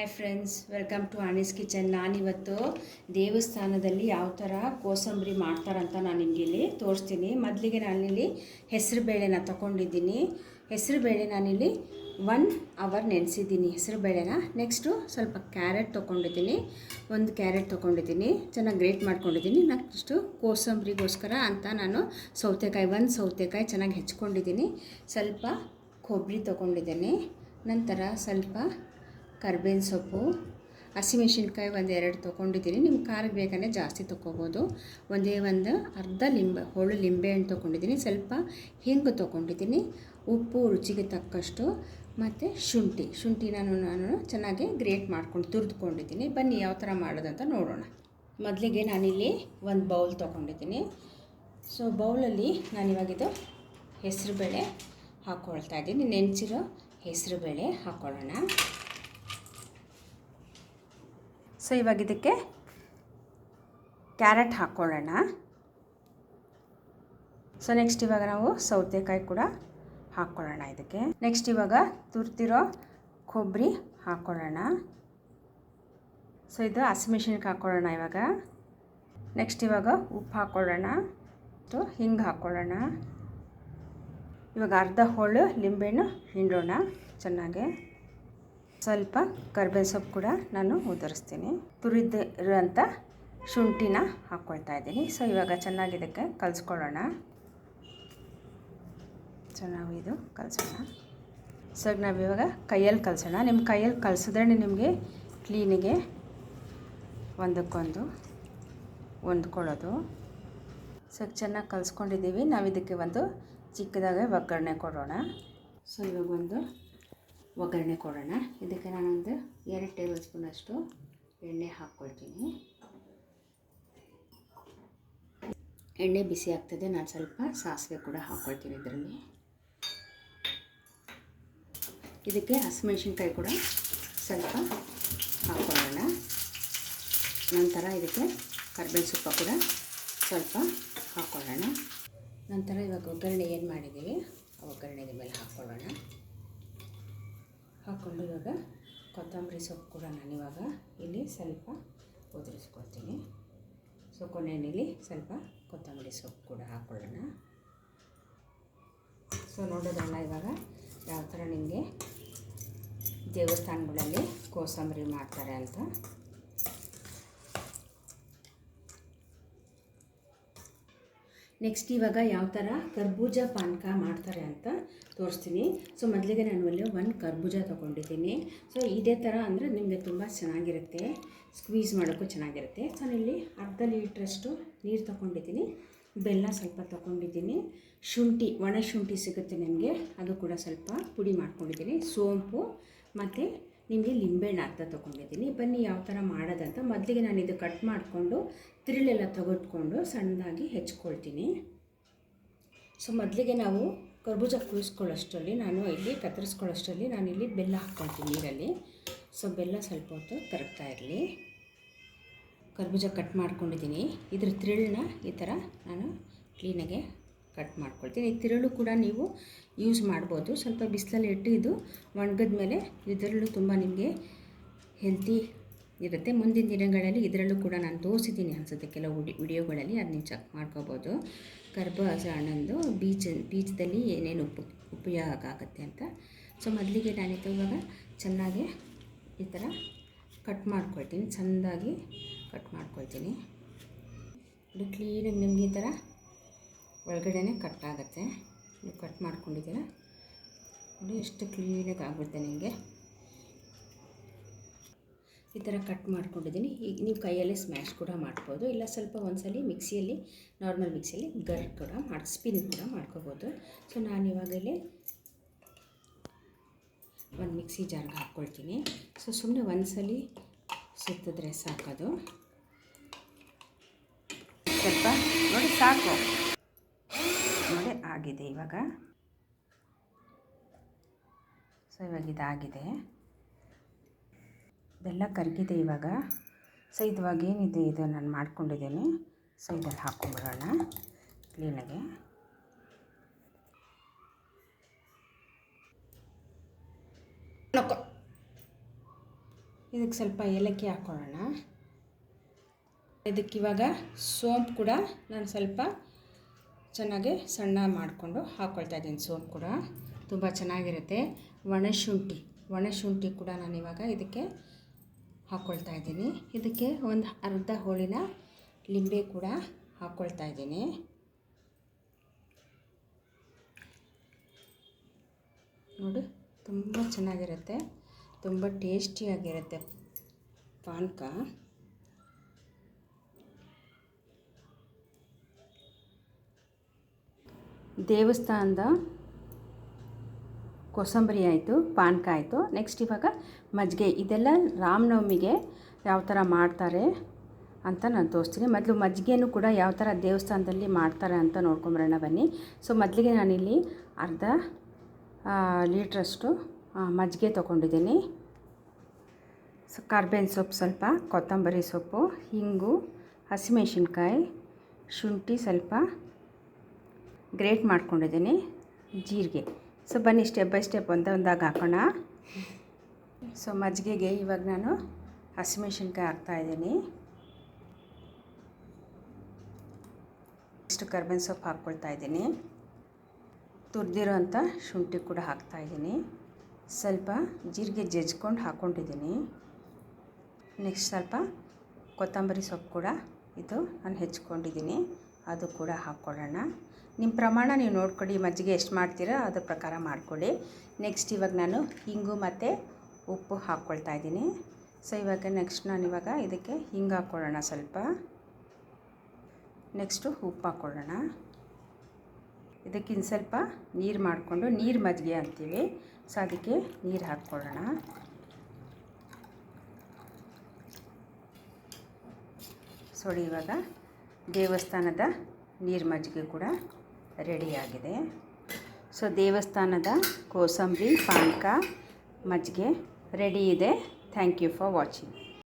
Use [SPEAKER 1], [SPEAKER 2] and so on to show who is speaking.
[SPEAKER 1] Hi friends welcome to Anees kitchen ನಾನಿವತ್ತು ದೇವಸ್ಥಾನದಲ್ಲಿ ಯಾವ ಥರ ಕೋಸಂಬರಿ ಮಾಡ್ತಾರಂತ ನಾನು ನಿಮಗೆ ಇಲ್ಲಿ ತೋರಿಸ್ತೀನಿ. ಮೊದಲಿಗೆ ನಾನಿಲ್ಲಿ ಹೆಸರು ಬೇಳೆನ ತಗೊಂಡಿದ್ದೀನಿ. ಹೆಸರು ಬೇಳೆ ನಾನಿಲ್ಲಿ ಒನ್ ಅವರ್ ನೆನೆಸಿದ್ದೀನಿ ಹೆಸರು ಬೇಳೆನ. ನೆಕ್ಸ್ಟು ಸ್ವಲ್ಪ ಕ್ಯಾರೆಟ್ ತೊಗೊಂಡಿದ್ದೀನಿ. ಒಂದು ಕ್ಯಾರೆಟ್ ತೊಗೊಂಡಿದ್ದೀನಿ. ಚೆನ್ನಾಗಿ ಗ್ರೇಟ್ ಮಾಡ್ಕೊಂಡಿದ್ದೀನಿ. ನೆಕ್ಸ್ಟು ಕೋಸಂಬರಿಗೋಸ್ಕರ ಅಂತ ನಾನು ಸೌತೆಕಾಯಿ ಒಂದು ಸೌತೆಕಾಯಿ ಚೆನ್ನಾಗಿ ಹೆಚ್ಕೊಂಡಿದ್ದೀನಿ. ಸ್ವಲ್ಪ ಕೊಬ್ಬರಿ ತೊಗೊಂಡಿದ್ದೀನಿ. ನಂತರ ಸ್ವಲ್ಪ ಕರ್ಬೇವಿನ ಸೊಪ್ಪು ಹಸಿಮೆಣ್ಸಿನ್ಕಾಯಿ ಒಂದು ಎರಡು ತೊಗೊಂಡಿದ್ದೀನಿ. ನಿಮ್ಮ ಖಾರಕ್ಕೆ ಬೇಕಂದರೆ ಜಾಸ್ತಿ ತೊಗೋಬೋದು. ಒಂದೇ ಒಂದು ಅರ್ಧ ಲಿಂಬೆ, ಹೋಳು ಲಿಂಬೆಹಣ್ಣು ತೊಗೊಂಡಿದ್ದೀನಿ. ಸ್ವಲ್ಪ ಹಿಂಗು ತೊಗೊಂಡಿದ್ದೀನಿ. ಉಪ್ಪು, ರುಚಿಗೆ ತಕ್ಕಷ್ಟು. ಮತ್ತು ಶುಂಠಿ ಶುಂಠಿ ನಾನು ನಾನು ಚೆನ್ನಾಗಿ ಗ್ರೇಟ್ ಮಾಡ್ಕೊಂಡು ತುರಿದುಕೊಂಡಿದ್ದೀನಿ. ಬನ್ನಿ ಯಾವ ಥರ ಮಾಡೋದಂತ ನೋಡೋಣ. ಮೊದಲಿಗೆ ನಾನಿಲ್ಲಿ ಒಂದು ಬೌಲ್ ತೊಗೊಂಡಿದ್ದೀನಿ. ಸೊ ಬೌಲಲ್ಲಿ ನಾನಿವಾಗಿದ್ದು ಹೆಸರು ಬೇಳೆ ಹಾಕ್ಕೊಳ್ತಾ ಇದ್ದೀನಿ. ನೆನೆಸಿರೋ ಹೆಸರುಬೇಳೆ ಹಾಕ್ಕೊಳ್ಳೋಣ ಸೊ ಇವಾಗ ಇದಕ್ಕೆ ಕ್ಯಾರೆಟ್ ಹಾಕ್ಕೊಳ್ಳೋಣ. ಸೊ ನೆಕ್ಸ್ಟ್ ಇವಾಗ ನಾವು ಸೌತೆಕಾಯಿ ಕೂಡ ಹಾಕ್ಕೊಳ್ಳೋಣ ಇದಕ್ಕೆ. ನೆಕ್ಸ್ಟ್ ಇವಾಗ ತುರ್ತಿರೋ ಕೊಬ್ಬರಿ ಹಾಕ್ಕೊಳ್ಳೋಣ. ಸೊ ಇದು ಹಸಿಮೆಣ್ಸಿನ್ಕಾಯಿ ಹಾಕ್ಕೊಳ್ಳೋಣ ಇವಾಗ. ನೆಕ್ಸ್ಟ್ ಇವಾಗ ಉಪ್ಪು ಹಾಕ್ಕೊಳ್ಳೋಣ. ಮತ್ತು ಹಿಂಗೆ ಹಾಕ್ಕೊಳ್ಳೋಣ. ಇವಾಗ ಅರ್ಧ ಹೋಳು, ಲಿಂಬೆಹಣ್ಣು ಹಿಂಡೋಣ ಚೆನ್ನಾಗೆ. ಸ್ವಲ್ಪ ಕರ್ಬೇವಿನ ಸೊಪ್ಪು ಕೂಡ ನಾನು ಉದುರಿಸ್ತೀನಿ. ತುರಿದಿರೋಂಥ ಶುಂಠಿನ ಹಾಕ್ಕೊಳ್ತಾ ಇದ್ದೀನಿ. ಸೊ ಇವಾಗ ಚೆನ್ನಾಗಿ ಇದಕ್ಕೆ ಕಲಿಸ್ಕೊಳ್ಳೋಣ. ಸೊ ನಾವು ಇದು ಕಲಿಸೋಣ. ಸೊ ನಾವು ಇವಾಗ ಕೈಯಲ್ಲಿ ಕಲಿಸೋಣ. ನಿಮ್ಮ ಕೈಯಲ್ಲಿ ಕಲಿಸಿದ್ರೆ ನಿಮಗೆ ಕ್ಲೀನಿಗೆ ಒಂದಕ್ಕೊಂದು ಹೊಂದ್ಕೊಳ್ಳೋದು. ಸೊ ಚೆನ್ನಾಗಿ ಕಲಿಸ್ಕೊಂಡಿದ್ದೀವಿ. ನಾವು ಇದಕ್ಕೆ ಒಂದು ಚಿಕ್ಕದಾಗೆ ಒಗ್ಗರಣೆ ಕೊಡೋಣ. ಸೊ ಇವಾಗ ಒಂದು ಒಗ್ಗರಣೆ ಕೊಡೋಣ. ಇದಕ್ಕೆ ನಾನೊಂದು ಎರಡು ಟೇಬಲ್ ಸ್ಪೂನಷ್ಟು ಎಣ್ಣೆ ಹಾಕ್ಕೊಳ್ತೀನಿ. ಎಣ್ಣೆ ಬಿಸಿ ಆಗ್ತದೆ, ನಾನು ಸ್ವಲ್ಪ ಸಾಸಿವೆ ಕೂಡ ಹಾಕ್ಕೊಳ್ತೀನಿ ಇದರಲ್ಲಿ. ಇದಕ್ಕೆ ಹಸಿಮೆಣ್ಸಿನ್ಕಾಯಿ ಕೂಡ ಸ್ವಲ್ಪ ಹಾಕ್ಕೊಳ್ಳೋಣ. ನಂತರ ಇದಕ್ಕೆ ಕರ್ಬೇವಿನ ಸೊಪ್ಪ ಕೂಡ ಸ್ವಲ್ಪ ಹಾಕ್ಕೊಳ್ಳೋಣ. ನಂತರ ಇವಾಗ ಒಗ್ಗರಣೆ ಏನು ಮಾಡಿದ್ದೀವಿ? ಆ ಒಗ್ಗರಣೆಗೆ ಮೇಲೆ ಹಾಕ್ಕೊಳ್ಳೋಣ. ಹಾಕ್ಕೊಂಡು ಇವಾಗ ಕೊತ್ತಂಬರಿ ಸೊಪ್ಪು ಕೂಡ ನಾನು ಇವಾಗ ಇಲ್ಲಿ ಸ್ವಲ್ಪ ಉದುರಿಸ್ಕೊಳ್ತೀನಿ. ಸೊ, ಕೊನೆಯಲ್ಲಿ ಸ್ವಲ್ಪ ಕೊತ್ತಂಬರಿ ಸೊಪ್ಪು ಕೂಡ ಹಾಕ್ಕೊಳ್ಳೋಣ ಸೊ ನೋಡೋದಲ್ಲ ಇವಾಗ ಯಾವ ಥರ ನಿಮಗೆ ದೇವಸ್ಥಾನಗಳಲ್ಲಿ ಕೋಸಂಬರಿ ಮಾಡ್ತಾರೆ ಅಂತ. ನೆಕ್ಸ್ಟ್ ಇವಾಗ ಯಾವ ಥರ ಕರ್ಬೂಜ ಪಾನಕ ಮಾಡ್ತಾರೆ ಅಂತ ತೋರಿಸ್ತೀನಿ. ಸೊ ಮೊದಲಿಗೆ ನಾನು ಅಲ್ಲಿ ಒಂದು ಕರ್ಬೂಜ ತೊಗೊಂಡಿದ್ದೀನಿ. ಸೊ ಇದೇ ಥರ ಅಂದರೆ ನಿಮಗೆ ತುಂಬ ಚೆನ್ನಾಗಿರುತ್ತೆ. ಸ್ಕ್ವೀಸ್ ಮಾಡೋಕ್ಕೂ ಚೆನ್ನಾಗಿರುತ್ತೆ. ಸೊ ಇಲ್ಲಿ ಅರ್ಧ ಲೀಟ್ರಷ್ಟು ನೀರು ತೊಗೊಂಡಿದ್ದೀನಿ. ಬೆಲ್ಲ ಸ್ವಲ್ಪ ತೊಗೊಂಡಿದ್ದೀನಿ. ಶುಂಠಿ, ಒಣ ಶುಂಠಿ ಸಿಗುತ್ತೆ ನಿಮಗೆ. ಅದು ಕೂಡ ಸ್ವಲ್ಪ ಪುಡಿ ಮಾಡ್ಕೊಂಡಿದ್ದೀನಿ. ಸೋಂಪು. ಮತ್ತು ನಿಮಗೆ ಲಿಂಬೆಹಣ್ಣು ಅರ್ಧ ತೊಗೊಂಡಿದ್ದೀನಿ. ಬನ್ನಿ ಯಾವ ಥರ ಮಾಡೋದಂತ. ಮೊದಲಿಗೆ ನಾನು ಇದು ಕಟ್ ಮಾಡಿಕೊಂಡು ತಿರುಳೆಲ್ಲ ತೆಗೆದುಕೊಂಡು ಸಣ್ಣದಾಗಿ ಹೆಚ್ಕೊಳ್ತೀನಿ. ಸೊ ಮೊದಲಿಗೆ ನಾವು ಕರ್ಬೂಜ ಕುದಿಸ್ಕೊಳ್ಳೋಷ್ಟರಲ್ಲಿ ನಾನು ಇಲ್ಲಿ ಕತ್ತರಿಸ್ಕೊಳ್ಳೋಷ್ಟರಲ್ಲಿ ನಾನಿಲ್ಲಿ ಬೆಲ್ಲ ಹಾಕ್ಕೊಳ್ತೀನಿ ನೀರಲ್ಲಿ. ಸೊ, ಬೆಲ್ಲ ಸ್ವಲ್ಪ ಹೊತ್ತು ಕರಗ್ತಾ ಇರಲಿ. ಕರ್ಬೂಜ ಕಟ್ ಮಾಡ್ಕೊಂಡಿದ್ದೀನಿ. ಇದ್ರ ತಿರುಳನ್ನ ಈ ಥರ ನಾನು ಕ್ಲೀನಾಗೆ ಕಟ್ ಮಾಡ್ಕೊಳ್ತೀನಿ. ಈ ತಿರುಳು ಕೂಡ ನೀವು ಯೂಸ್ ಮಾಡ್ಬೋದು. ಸ್ವಲ್ಪ ಬಿಸಿಲಲ್ಲಿ ಇಟ್ಟು ಇದು ಒಣಗಿದ ಮೇಲೆ ಇದರಲ್ಲೂ ತುಂಬ ನಿಮಗೆ ಹೆಲ್ತಿ ಇರುತ್ತೆ. ಮುಂದಿನ ದಿನಗಳಲ್ಲಿ ಇದರಲ್ಲೂ ಕೂಡ ನಾನು ತೋರಿಸಿದ್ದೀನಿ ಅನಿಸುತ್ತೆ. ಕೆಲವು ವಿಡಿ ವಿಡಿಯೋಗಳಲ್ಲಿ ಅದು ನೀವು ಚೆಕ್ ಮಾಡ್ಕೋಬೋದು. ಕರ್ಬಾಸ ಹಣ್ಣಂದು ಬೀಜ, ಬೀಜದಲ್ಲಿ ಏನೇನು ಉಪ ಉಪಯೋಗ ಆಗುತ್ತೆ ಅಂತ. ಸೊ ಮೊದಲಿಗೆ ನಾನಿತ್ತು ಇವಾಗ ಚೆನ್ನಾಗಿ ಈ ಥರ ಕಟ್ ಮಾಡ್ಕೊಳ್ತೀನಿ. ಚೆಂದಾಗಿ ಕಟ್ ಮಾಡ್ಕೊಳ್ತೀನಿ. ಇದು ಕ್ಲೀನಾಗಿ ನಿಮಗೆ ಈ ಥರ ಒಳಗಡೆನೇ ಕಟ್ ಆಗುತ್ತೆ. ನೀವು ಕಟ್ ಮಾಡ್ಕೊಂಡಿದ್ದೀರ? ನೋಡಿ, ಎಷ್ಟು ಕ್ಲೀನಾಗಿ ಆಗುತ್ತೆ ನಿಮಗೆ. ಈ ಥರ ಕಟ್ ಮಾಡ್ಕೊಂಡಿದ್ದೀನಿ. ಈಗ ನೀವು ಕೈಯಲ್ಲೇ ಸ್ಮ್ಯಾಶ್ ಕೂಡ ಮಾಡ್ಬೋದು. ಇಲ್ಲ ಸ್ವಲ್ಪ ಒಂದ್ಸಲಿ ಮಿಕ್ಸಿಯಲ್ಲಿ, ನಾರ್ಮಲ್ ಮಿಕ್ಸಿಯಲ್ಲಿ ಗರ್ ಕೂಡ ಮಾಡಿ, ಸ್ಪಿನ್ ಕೂಡ ಮಾಡ್ಕೋಬೋದು. ಸೊ, ನಾನು ಇವಾಗಲೇ ಒಂದು ಮಿಕ್ಸಿ ಜಾರ್ಗೆ ಹಾಕ್ಕೊಳ್ತೀನಿ. ಸೊ ಸುಮ್ಮನೆ ಒಂದ್ಸಲಿ ಸುತ್ತಿದ್ರೆ ಸಾಕೋದು. ಸ್ವಲ್ಪ ನೋಡಿ, ಸಾಕು. ನೋಡಿ, ಆಗಿದೆ ಇವಾಗ. ಸೊ, ಇವಾಗ ಇದಾಗಿದೆ. ಬೆಲ್ಲ ಕರಗಿದೆ ಇವಾಗ. ಸೊ ಇವಾಗ ಏನಿದೆ ಇದು ನಾನು ಮಾಡ್ಕೊಂಡಿದ್ದೀನಿ. ಸೊ ಇದನ್ನು ಹಾಕ್ಕೊಂಬಿಡೋಣ ಕ್ಲೀನಾಗೆ. ಇದಕ್ಕೆ ಸ್ವಲ್ಪ ಏಲಕ್ಕಿ ಹಾಕ್ಕೊಳ್ಳೋಣ ಇದಕ್ಕಿವಾಗ ಸೋಂಪು ಕೂಡ ನಾನು ಸ್ವಲ್ಪ ಚೆನ್ನಾಗಿ ಸಣ್ಣ ಮಾಡಿಕೊಂಡು ಹಾಕ್ಕೊಳ್ತಾ ಇದ್ದೀನಿ ಸೋಂಪು ಕೂಡ. ತುಂಬ ಚೆನ್ನಾಗಿರುತ್ತೆ. ಒಣಶುಂಠಿ ಒಣಶುಂಠಿ ಕೂಡ ನಾನು ಇವಾಗ ಇದಕ್ಕೆ ಹಾಕ್ಕೊಳ್ತಾ ಇದ್ದೀನಿ. ಇದಕ್ಕೆ ಒಂದು ಅರ್ಧ ಹೋಳಿನ ಲಿಂಬೆ ಕೂಡ ಹಾಕ್ಕೊಳ್ತಾ ಇದ್ದೀನಿ. ನೋಡಿ, ತುಂಬ ಚೆನ್ನಾಗಿರುತ್ತೆ. ತುಂಬ ಟೇಸ್ಟಿಯಾಗಿರುತ್ತೆ ಪಾನಕ. ದೇವಸ್ಥಾನದ ಕೋಸಂಬರಿ ಆಯಿತು ಪಾನಕ ಆಯಿತು ನೆಕ್ಸ್ಟ್ ಇವಾಗ ಮಜ್ಜಿಗೆ ಇದೆಲ್ಲ ರಾಮನವಮಿಗೆ ಯಾವ ಥರ ಮಾಡ್ತಾರೆ ಅಂತ ನಾನು ತೋರಿಸ್ತೀನಿ. ಮೊದಲು ಮಜ್ಜಿಗೆನೂ ಕೂಡ ಯಾವ ಥರ ದೇವಸ್ಥಾನದಲ್ಲಿ ಮಾಡ್ತಾರೆ ಅಂತ ನೋಡ್ಕೊಂಬರೋಣ ಬನ್ನಿ. ಸೊ ಮೊದಲಿಗೆ ನಾನಿಲ್ಲಿ ಅರ್ಧ ಲೀಟ್ರಷ್ಟು ಮಜ್ಜಿಗೆ ತೊಗೊಂಡಿದ್ದೀನಿ. ಸೊ ಕಾರ್ಬೇನ್ ಸೊಪ್ಪು ಸ್ವಲ್ಪ, ಕೊತ್ತಂಬರಿ ಸೊಪ್ಪು, ಹಿಂಗು, ಹಸಿಮೆಣಸಿನ್ಕಾಯಿ, ಶುಂಠಿ ಸ್ವಲ್ಪ, ಗ್ರೇಟ್ ಮಾಡ್ಕೊಂಡಿದ್ದೀನಿ, ಜೀರಿಗೆ. ಸೊ ಬನ್ನಿ ಸ್ಟೆಪ್ ಬೈ ಸ್ಟೆಪ್ ಒಂದೇ ಒಂದಾಗಿ ಹಾಕೋಣ. ಸೊ ಮಜ್ಜಿಗೆಗೆ ಇವಾಗ ನಾನು ಹಸಿಮೆಣ್ಸಿನ್ಕಾಯಿ ಹಾಕ್ತಾಯಿದ್ದೀನಿ ಇಷ್ಟು ಕರ್ಬೇವಿನ ಸೊಪ್ಪು ಹಾಕ್ಕೊಳ್ತಾ ಇದ್ದೀನಿ. ತುರಿದಿರೋ ಅಂಥ ಶುಂಠಿ ಕೂಡ ಹಾಕ್ತಾಯಿದ್ದೀನಿ ಸ್ವಲ್ಪ ಜೀರಿಗೆ ಜಜ್ಕೊಂಡು ಹಾಕ್ಕೊಂಡಿದ್ದೀನಿ. ನೆಕ್ಸ್ಟ್ ಸ್ವಲ್ಪ ಕೊತ್ತಂಬರಿ ಸೊಪ್ಪು ಕೂಡ ಇದು ನಾನು ಹೆಚ್ಕೊಂಡಿದ್ದೀನಿ. ಅದು ಕೂಡ ಹಾಕ್ಕೊಳ್ಳೋಣ. ನಿಮ್ಮ ಪ್ರಮಾಣ ನೀವು ನೋಡ್ಕೊಳ್ಳಿ ಮಜ್ಜಿಗೆ ಎಷ್ಟು ಮಾಡ್ತೀರೋ ಅದ್ರ ಪ್ರಕಾರ ಮಾಡ್ಕೊಳ್ಳಿ. ನೆಕ್ಸ್ಟ್ ಇವಾಗ ನಾನು ಹಿಂಗು ಮತ್ತು ಉಪ್ಪು ಹಾಕ್ಕೊಳ್ತಾ ಇದ್ದೀನಿ. ಸೊ ಇವಾಗ ನೆಕ್ಸ್ಟ್ ನಾನು ಇವಾಗ ಇದಕ್ಕೆ ಹಿಂಗೆ ಹಾಕ್ಕೊಳ್ಳೋಣ ಸ್ವಲ್ಪ. ನೆಕ್ಸ್ಟು ಉಪ್ಪು ಹಾಕ್ಕೊಳ್ಳೋಣ. ಇದಕ್ಕಿಂತ ಸ್ವಲ್ಪ ನೀರು ಮಾಡಿಕೊಂಡು, ನೀರು ಮಜ್ಜಿಗೆ ಅಂತೀವಿ. ಸೊ ಅದಕ್ಕೆ ನೀರು ಹಾಕ್ಕೊಳ್ಳೋಣ. ಸೊಡಿ ಇವಾಗ ದೇವಸ್ಥಾನದ ನೀರು ಮಜ್ಜಿಗೆ ಕೂಡ ರೆಡಿಯಾಗಿದೆ. ಸೊ, ದೇವಸ್ಥಾನದ ಕೋಸಂಬರಿ, ಪಾನಕ ಮಜ್ಜಿಗೆ ರೆಡಿ ಇದೆ. Thank you for watching.